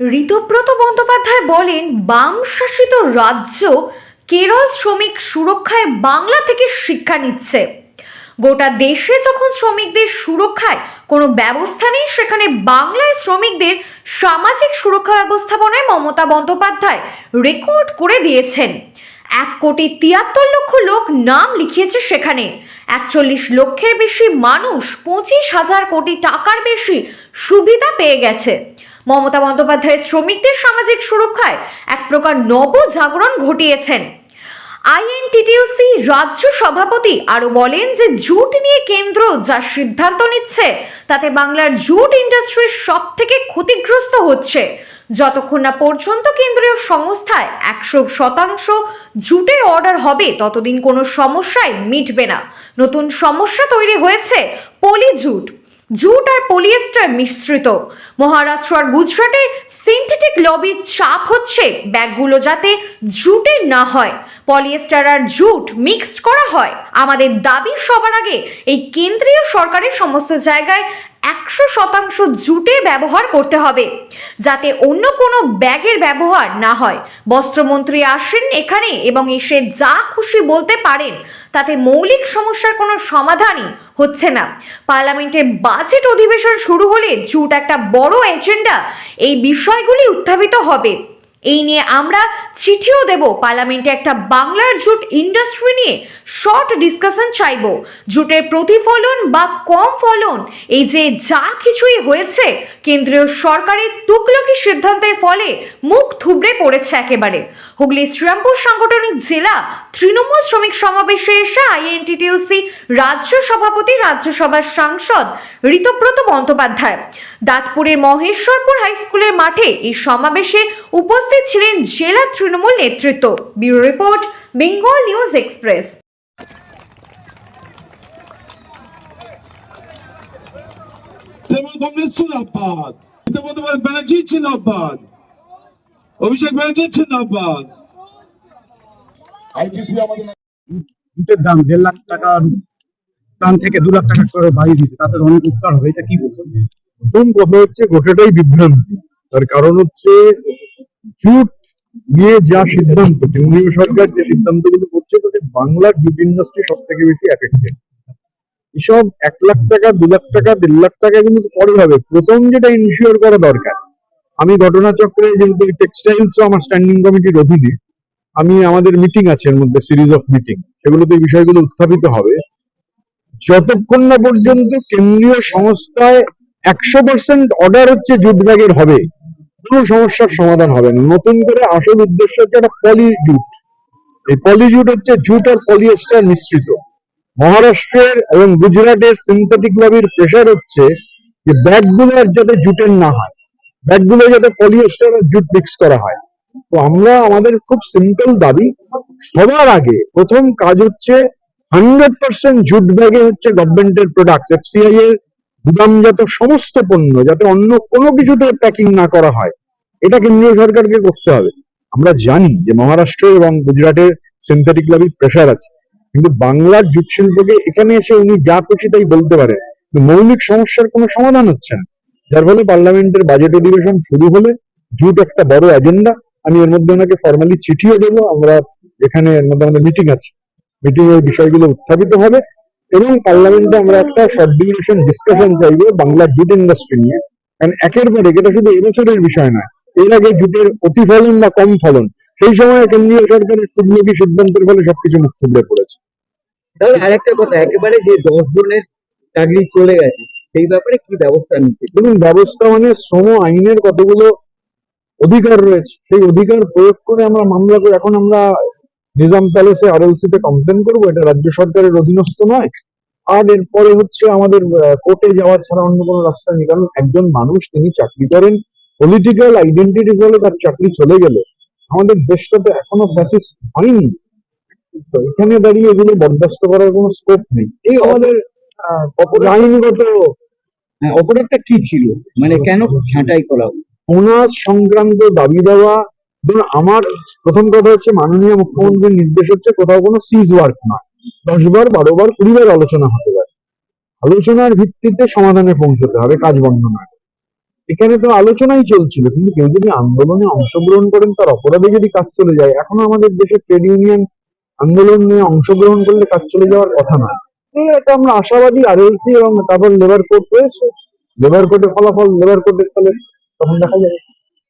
ঋতব্রত বন্দ্যোপাধ্যায় বলেন, বাম শাসিত রাজ্য কেরল শ্রমিক সুরক্ষায় বাংলা থেকে শিক্ষা নিচ্ছে। গোটা দেশে যখন শ্রমিকদের সুরক্ষায় কোনো ব্যবস্থা নেই, সেখানে বাংলায় শ্রমিকদের সামাজিক সুরক্ষা ব্যবস্থাপনায় মমতা বন্দ্যোপাধ্যায় রেকর্ড করে দিয়েছেন। এক কোটি তিয়াত্তর লক্ষ লোক নাম লিখিয়েছে সেখানে। একচল্লিশ লক্ষের বেশি মানুষ পঁচিশ হাজার কোটি টাকার বেশি সুবিধা পেয়ে গেছে। মমতা বন্দ্যোপাধ্যায় শ্রমিকদের সামাজিক সুরক্ষায় এক প্রকার নবজাগরণ ঘটিয়েছেন। আইএনটিটিউসি রাজ্য সভাপতি আরও বলেন যে জুট নিয়ে কেন্দ্র যা সিদ্ধান্ত নিচ্ছে, তাতে বাংলার জুট ইন্ডাস্ট্রির সব থেকে ক্ষতিগ্রস্ত হচ্ছে। যতক্ষণ না পর্যন্ত কেন্দ্রীয় সংস্থায় একশো শতাংশ জুটের অর্ডার হবে, ততদিন কোনো সমস্যায় মিটবে না। নতুন সমস্যা তৈরি হয়েছে পলি জুট। জুট আর পলিয়েস্টার মিশ্রিত। মহারাষ্ট্র আর গুজরাটে সিনথেটিক লবির চাপ হচ্ছে, ব্যাগগুলো যাতে জুটের না হয়। পলিয়েস্টার আর জুট মিক্সড করা হয়। আমাদের দাবি সবার আগে এই কেন্দ্রীয় সরকারের সমস্ত জায়গায় একশো শতাংশ জুটের ব্যবহার করতে হবে, যাতে অন্য কোনো ব্যাগের ব্যবহার না হয়। বস্ত্রমন্ত্রী আসেন এখানে এবং এসে যা খুশি বলতে পারেন, তাতে মৌলিক সমস্যার কোনো সমাধানই হচ্ছে না। পার্লামেন্টে বাজেট অধিবেশন শুরু হলে জুট একটা বড় এজেন্ডা, এই বিষয়গুলি উত্থাপিত হবে। এই নিয়ে আমরা চিঠিও দেব। পার্লামেন্টে একটা বাংলার জুট ইন্ডাস্ট্রি নিয়ে শর্ট ডিসকাশন চাইব। জুটের প্রতিফলন বা কম ফলন, এই যে যা কিছুই হয়েছে, কেন্দ্রীয় সরকারের তুকলকি সিদ্ধান্তের ফলে মুখ থুবড়ে পড়েছে একেবারে। হুগলি শ্রীরামপুর সাংগঠনিক জেলা তৃণমূল শ্রমিক সমাবেশে এসে আইএনটিটিউসি রাজ্য সভাপতি, রাজ্যসভার সাংসদ ঋতব্রত বন্দ্যোপাধ্যায়। দাঁতপুরের মহেশ্বরপুর হাই স্কুলের মাঠে এই সমাবেশে উপস্থিত ছিলেন জেলা তৃণমূল নেতৃত্ব। Bureau report Bengal news express. Congress জিন্দাবাদ। বন্দ্যোপাধ্যায় ব্যানার্জি জিন্দাবাদ। অভিষেক ব্যানার্জি জিন্দাবাদ। আইটিসি আমাদের জুটের দাম দেড় লাখ টাকা টান থেকে দু লাখ টাকা করে বাড়িয়ে দিয়েছে। তাদের অনেক উপকার হবে এটা কি বলছেন? প্রথম কথা হচ্ছে গোটাটাই বিভ্রান্তি। তার কারণ হচ্ছে জুট নিয়ে যা সিদ্ধান্ত কেন্দ্রীয় সরকার যে করছে, তাতে বাংলার জুট ইন্ডাস্ট্রি সব থেকে বেশি এফেক্টেড এসব এক লাখ টাকা, দু লাখ টাকা, দেড় লাখ টাকা কিন্তু পরে হবে। প্রথম যেটা করা দরকার, আমি ঘটনাচক্রে যেহেতু টেক্সটাইলস আমার স্ট্যান্ডিং কমিটির অধীনে, আমি আমাদের মিটিং আছে এর মধ্যে সিরিজ অফ মিটিং সেগুলোতে বিষয়গুলো উত্থাপিত হবে। যতক্ষণ না পর্যন্ত কেন্দ্রীয় সংস্থায় একশো পার্সেন্ট অর্ডার হচ্ছে জুট ব্যাগের হবে। কোনো সমস্যার সমাধান হবে না। নতুন করে আসল উদ্দেশ্য হচ্ছে একটা পলি জুট এই পলি জুট হচ্ছে জুট আর পলিয়েস্টার মিশ্রিত। মহারাষ্ট্রের এবং গুজরাটের সিনথেটিক লবির প্রেশার হচ্ছে যে ব্যাগগুলো আর যাতে জুটের না হয়। ব্যাগগুলো যাতে পলিয়েস্টার আর জুট মিক্স করা হয়। তো আমরা, আমাদের খুব সিম্পল দাবি, সবার আগে প্রথম কাজ হচ্ছে হান্ড্রেড পার্সেন্ট জুট ব্যাগে হচ্ছে গভর্নমেন্টের প্রোডাক্ট এফসিআই এর গুদামজাত সমস্ত পণ্য, যাতে অন্য কোনো কিছুতে প্যাকিং না করা হয় এটা কেন্দ্রীয় সরকারকে করতে হবে। আমরা জানি যে মহারাষ্ট্র এবং গুজরাটের সিনথেটিক লবির প্রেশার আছে, কিন্তু বাংলার জুট শিল্পকে এখানে এসে উনি যা খুশি তাই বলতে পারেন। মৌলিক সমস্যার কোনো সমাধান হচ্ছে না। যার ফলে পার্লামেন্টের বাজেট অধিবেশন শুরু হলে জুট একটা বড় এজেন্ডা আমি এর মধ্যে ওনাকে ফর্মালি চিঠিও দেবো, আমরা এখানে এর মধ্যে আমাদের মিটিং আছে। মিটিং এর বিষয়গুলো উত্থাপিত হবে এবং পার্লামেন্টে আমরা একটা শর্ট ডিউরেশন ডিসকাশন চাইব বাংলার জুট ইন্ডাস্ট্রি নিয়ে কারণ একের পর এক এটা শুধু এবছরের বিষয় নয় এর আগে জুটের প্রতিফলন বা কম ফলন সেই সময় কেন্দ্রীয় সরকারের তুগলকি সিদ্ধান্তের ফলে সবকিছু মুখ থুবড়ে পড়েছে। তাহলে আরেকটা কথা একেবারে যে দশ জনের চাকরি চলে গেছে সেই ব্যাপারে কি ব্যবস্থা নিচ্ছে? দেখুন ব্যবস্থা মানে শ্রম আইনের কতগুলো অধিকার রয়েছে সেই অধিকার প্রয়োগ করে আমরা মামলা করে এখন আমরা নিজাম প্যালেসে আরএলসি তে কমপ্লেন করব এটা রাজ্য সরকারের অধীনস্থ নয়। আর এরপরে হচ্ছে আমাদের কোর্টে যাওয়া ছাড়া অন্য কোনো রাস্তা নেই কারণ একজন মানুষ তিনি চাকরি করেন পলিটিক্যাল আইডেন্টিটি বলে তার চাকরি চলে গেলে। আমাদের দেশটা তো এখনও ফ্যাসিস্ট হয়নি। তো এখানে দাঁড়িয়ে এগুলো বরদাস্ত করার কোনো স্কোপ নেই। এই আমাদের আইনগত হ্যাঁ, অপরাধটা কি ছিল? মানে কেন ছাঁটাই করা? ওনার সংক্রান্ত দাবি দেওয়া আমার প্রথম কথা হচ্ছে মাননীয় মুখ্যমন্ত্রীর নির্দেশ হচ্ছে কোথাও কোনো সিজ ওয়ার্ক নয়। দশ বার বারো বার কুড়ি বার আলোচনা হতে পারে। আলোচনার ভিত্তিতে সমাধানে পৌঁছতে হবে, কাজ বন্ধ নয় এখানে তো আলোচনাই চলছিল, কিন্তু কেউ যদি আন্দোলনে অংশগ্রহণ করেন, তার অপরাধে যদি কাজ চলে যায়, এখনও আমাদের দেশে ট্রেড ইউনিয়ন আন্দোলন নিয়ে অংশগ্রহণ করলে কাজ চলে যাওয়ার কথা নয় এই একটা আমরা আশাবাদী আরএলসি এবং তারপর লেবার কোর্ট রয়েছে। লেবার কোর্টের ফলাফল লেবার কোর্টের ফলে তখন দেখা যাবে।